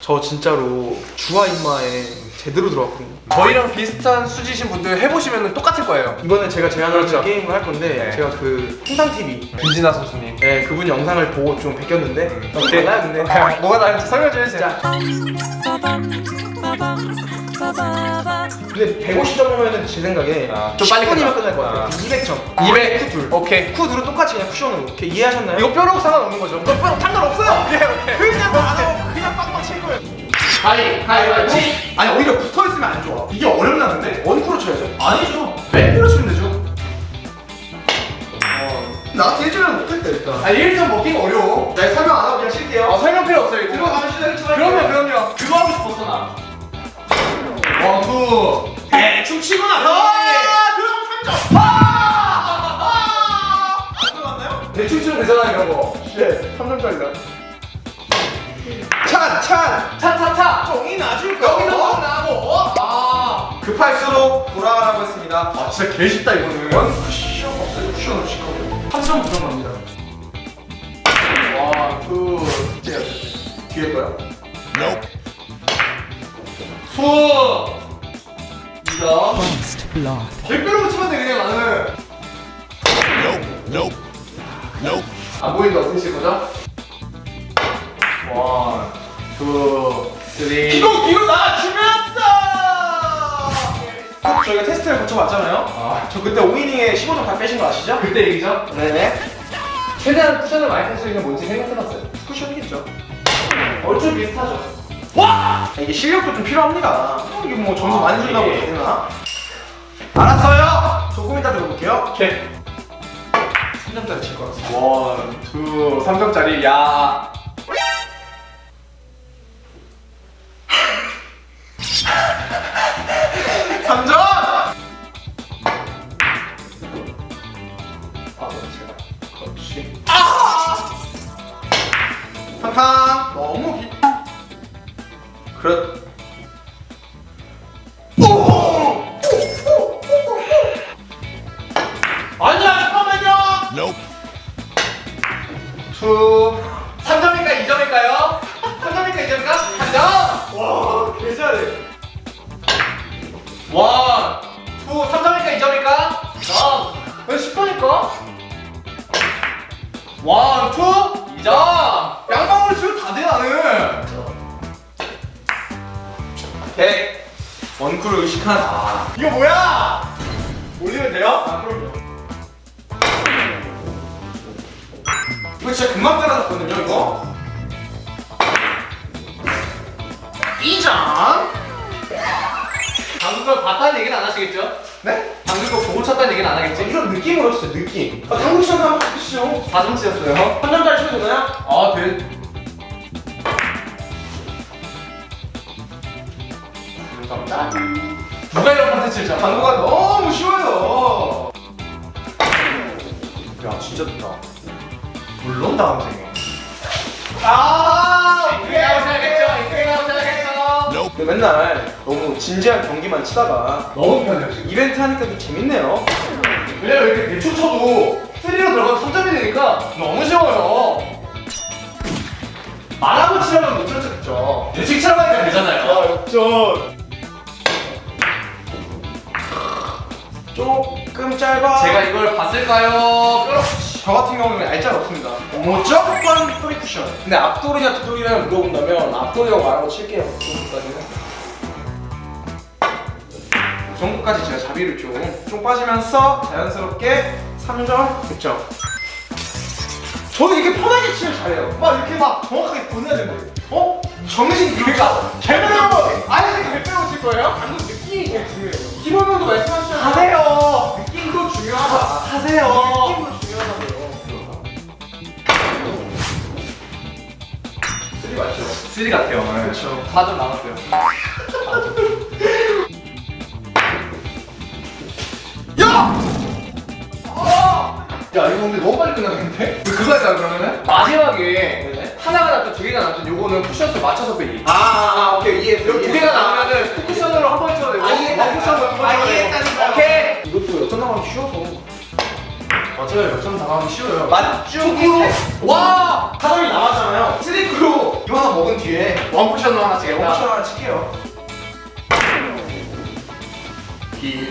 저 진짜로 주아 임마에 제대로 들어왔거든요. 저희랑 비슷한 수지신 분들 해보시면 똑같을 거예요. 이번에 제가 제안하는 그렇죠. 게임을 할 건데 네. 제가 그 홍상 TV 김진아 선수님. 네, 그분 영상을 보고 좀 베꼈는데 음. 오케이 나요 근데 오케이. 뭐가 다른지 설명 좀 해주세요. 자. 근데 150점이면 제 생각에 아, 좀 빨리 10분이면 끝나. 끝날 것 같아요. 아. 200점. 200. 쿠 둘. 오케이. 쿠 둘은 똑같이 그냥 쿠션으로. 오케이, 이해하셨나요? 이거 뼈로 상관없는 거죠? 이거 뼈 상관없어요. 오케이 오케이. 그냥 안 하고 그냥 빵빵 칠 거예요. 가위 가위바위보. 아니 오히려 붙어 있으면 안 좋아. 이게 어렵나는데 원쿠로 쳐야죠. 아니죠. 맨으로 치면 되죠. 나한테 일주일은 못했다 일단. 아 1점 먹기가 어려워. 나 설명 안 하고 그냥 칠게요. 아 설명 필요 없어요. 이거. 들어가면 시작이 쳐. 그럼요 그럼요. 그거 하고 싶었어 나. 원투. 대충 치고 나서. 치면 되잖아 이런 거. 네, 3점짜리다. 찬, 찬. 차차차. 종이 놔줄 거. 여기서 또 나고. 아. 급할수록 돌아가라고 했습니다. 아 진짜 개 쉽다 이거는. 원 쿠션 없어요. 쿠션으로 칠거든요. 3점 부정합니다. 원 투. 제 뒤에 거요. 수. 이점. 백배로 치면 돼 그냥 나는. Nope. Nope. 안 보이는데 어떻게 칠 거죠? 원, 투, 쓰리. 이거 뒤로 나주면서 저희가 테스트를 거쳐봤잖아요. 아, 저 그때 5이닝에 15점 다 빼신 거 아시죠? 그때 얘기죠? 네네. 최대한 쿠션을 많이 탈수 있는 뭔지 생각해봤어요. 쿠션이겠죠. 얼추 비슷하죠? 와! 이게 실력도 좀 필요합니다. 이게 뭐 점수 아, 많이 준다고 예. 되나? 알았어요. 조금 이따 들어볼게요. 오케이. 3점짜리 칠 거라서. 원, 투, 3점짜리, 야. 삼점 아, 제가. 그렇지. 탕탕 너무 기. 그렇. 9 3점일까 2점일까? 3점. 10점일까? 1, 2, 2점 양방울 지금 다돼 나는 100 원쿨을 의식하나 이거 뭐야? 올리면 돼요? 아 그럼요 이거 진짜 금방 따라잡거든요 이거 2점 방금 걸 봤다는 얘기는 안 하시겠죠? 네? 방금 거 보고 쳤다는 얘기는 안 하겠지? 이런 느낌으로 진짜 느낌. 아, 당구 시간 한번 바꾸시죠. 4점 치셨어요. 3점짜리 치면 되나요? 아, 돼. 누가 이런 컨텐츠를 쳐? 당구가 너무 쉬워요. 야 진짜 좋다. 물론 다음 생에. 아 맨날 너무 진지한 경기만 치다가 너무 편해요, 지금. 이벤트 하니까 좀 재밌네요. 왜냐면 이렇게 대충 쳐도 3로 들어가면 3점이 되니까 너무 쉬워요. 말하고 치려면 못 쳤겠죠. 대충 치라고 하니까 되잖아요. 역전. 조금 짧아. 제가 이걸 봤을까요? 저 같은 경우는 알짤 없습니다. 무조건 프리 쿠션. 근데 앞돌이냐 뒷돌이냐 물어본다면 앞돌이라고 말하고 칠게요. 그 정도까지는. 그 정도까지 제가 자비를 좀, 좀 빠지면서 자연스럽게 3점 득점. 저는 이렇게 편하게 치면 잘해요. 막 이렇게 막 정확하게 보내야 되는데. 어? 정신 그러니까 개배로 아니 지금 개배로 칠 거예요? 방금 느낌이 제일 중요해요. 김원명도 말씀하셨잖아요. 하세요. 느낌도 중요하다. 하세요. 느낌도 중요하다고요. 쓰리 맞죠? 3 같아요. 그렇죠. 4점 남았어요. 야 이거 근데 너무 빨리 끝나겠는데? 그거 할까 그러면은? 마지막에 하나가 남든 두 개가 남든 요거는 쿠션수 맞춰서 빼기 아, 아, 아 오케이 이해했어. 두 개가 투 쿠션으로 한 번 쳐도 되고 아, 이해했다. 원 쿠션으로 한번 아, 쳐도 되고. 오케이 이것도 어떤 나가면 쉬워서. 맞아요. 역전 당하기 쉬워요. 맞춤으로 와! 사람이 나왔잖아요. 스리크로 이거 하나 먹은 뒤에 원 쿠션으로 하나 치겠다. 옵션 하나 칠게요. 길게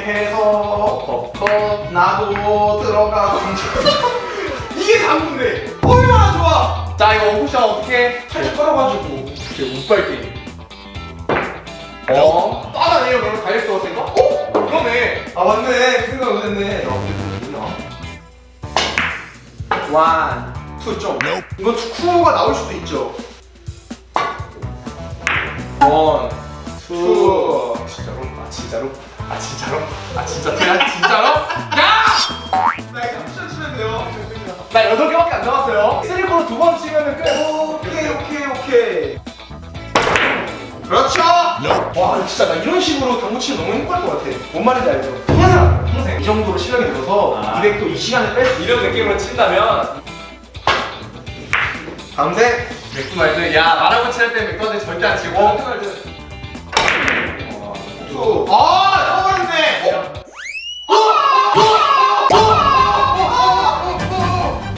해서 컷. 나도 들어가고 이게 당구인데 얼마나 좋아 자, 이거 원쿠션 어떻게? 살짝 끌어가지고 이렇게 운빨 게임. 어? 빠다네요, 그러면 다이렉트 같은가? 어? 그러네. 아 맞네 그 생각 못했네 원, 투좀 Nope. 이건 투쿠가 나올 수도 있죠 원, 투 진짜로? 아, 진짜로? 아, 진짜로? 아, 진짜 그냥 진짜로? 야! 나 이거 쿠션 치면 돼요 나 여덟 개밖에 안 남았어요. 쓰리코로 두 번 치면은 끝. 오케이 오케이 오케이 그렇죠. 와 진짜 나 이런 식으로 당구 치면 너무 행복할 것 같아 뭔 말인지 알죠? 평생 평생 이 정도로 실력이 늘어서 아. 200도 이 시간에 뺄수 이런 느낌으로 친다면 밤새 맥도날드 야 말하고 칠할 때 맥도날드 절대 안 치고 어. 맥도날 드투 아! 떠버렸네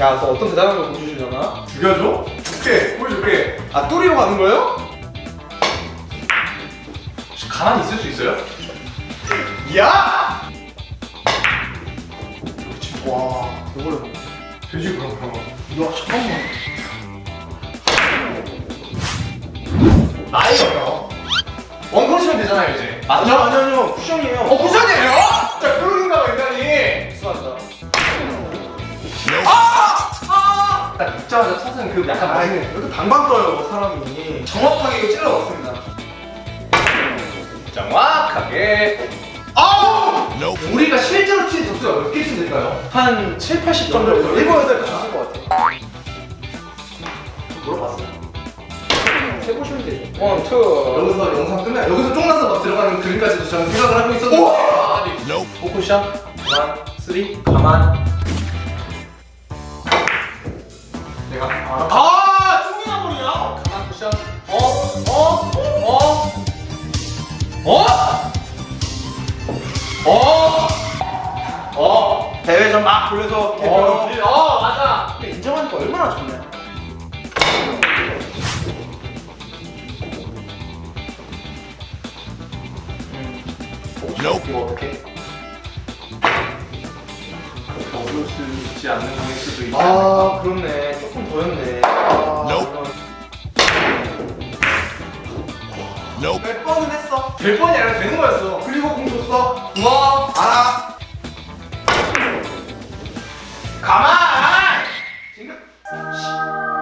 야, 너 어떤 대단한 걸 보여주려나? 죽여줘? 오케이 보여줄게 아, 뚜리로 가는 거예요? 혹시 가만히 있을 수 있어요? 야! 와, 이걸 되지 그럼 그럼 야, 잠깐만. 나이가요 원크로 치면 되잖아요 이제 아니요, 아니요, 아니요. 쿠션이에요. 어 쿠션이에요? 진짜 그러는가 봐 인간이 수고하다. 딱 붙자마자 첫은 그 약간 아, 맛있는 이렇게 방방 떠요, 사람이. 정확하게 이거 찔러 넣습니다. 정확하게 아우! 우리가 실제로 친 점수가 몇 개쯤 될까요? 한 7, 80점 정도. 7, 8개 쳤을 것 같아. 물어봤어요 해보시면 되죠. 원, 투. 여기서 영상 끝나 여기서 쫑나서 막 들어가는 그림까지도 저는 생각을 하고 있었는데! 아, 아니. 포쿠션. 가만. 쓰리. 가만. 내가 아, 아! 쫑이나 버리야? 가만 쿠션 어? 어? 어? 어? 어? 어? 대회전 막 돌려서 어, 개별. 어 맞아 근데 인정하니까 얼마나. Nope. 이거 어떻게? 먹을 수 있지 않는 공일 수도 있다 아, 그렇네. 조금 보였네. 아, Nope. Nope. 몇 번은 했어. 될 뻔이 아니라 되는 거였어 그리고 공 줬어. 고마워 알아. 가만! 지금.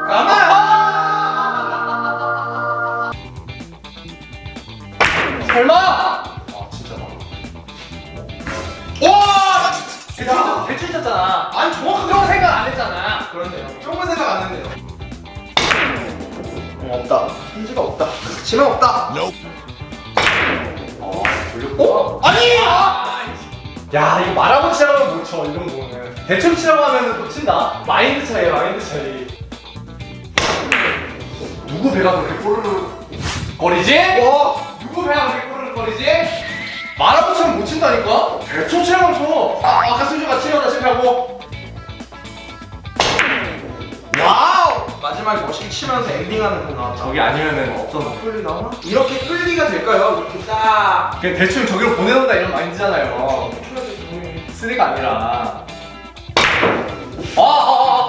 가만! 설마? 쳤잖아 아니, 정확하게. 그런 생각 안 했잖아 그렇네요. 조금 생각 안 했네요. 어, 없다. 힌지가 없다. 지명 없다. Nope. 어? 돌렸고? 아니! 야 이거 말하고 치라고 못쳐 이 정도는 대충 치라고 하면 또 친다 마인드 차이야 마인드 차이 누구 배가 그렇게 꼬르르 거리지? 와! 누구 배가 그렇게 꼬르르 거리지? 말하고 치면 못 친다니까? 치라고 쳐 아, 아까 수주가 치려다 실패하고 와우! 마지막에 멋있게 치면서 엔딩하는 거 나왔다. 저기 아니면은 없었나 끌리 나오나? 이렇게 끌리가 될까요? 이렇게 딱. 그냥 대충 저기로 보내놓는다 이런 마인드잖아요 쓰리가 아니라 아, 아 아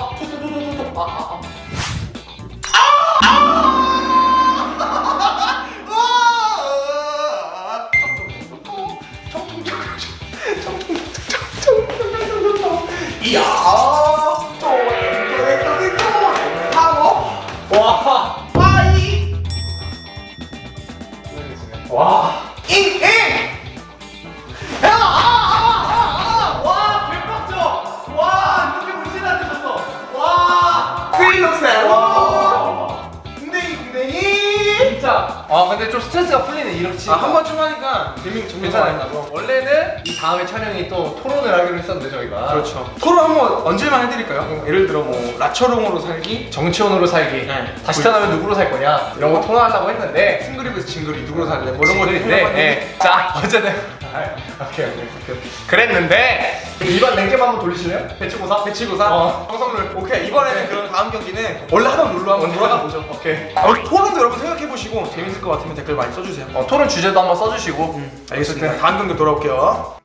근데 좀 스트레스가 풀리네 이렇게 치니까 아, 한 번쯤 하니까 재미 재미 괜찮아요 나고. 원래는 이 다음에 촬영이 또 토론을 하기로 했었는데 저희가 그렇죠. 토론 한번 언제만 해드릴까요? 예를 들어 뭐 라처롱으로 살기, 정치원으로 살기 네. 다시 태어나면 누구로 살 거냐 이런 거 토론하려고 했는데 싱글입에서 징글이 누구로 살래? 뭐 이런 것들 네, 네. 자 어쨌든 아, 오케이 오케이 오케이 그랬는데 이번 랭겜 한번 돌리실래요? 배치고사? 배치고사. 어. 방송룰. 오케이 이번에는 그럼 다음 경기는 원래 하던 룰로 한번 돌아가 보죠. 오케이 아, 토론도 여러분 생각해 보시고 재밌을 것 같으면 댓글 많이 써주세요. 어, 토론 주제도 한번 써주시고 알겠습니다. 다음 경기 돌아올게요.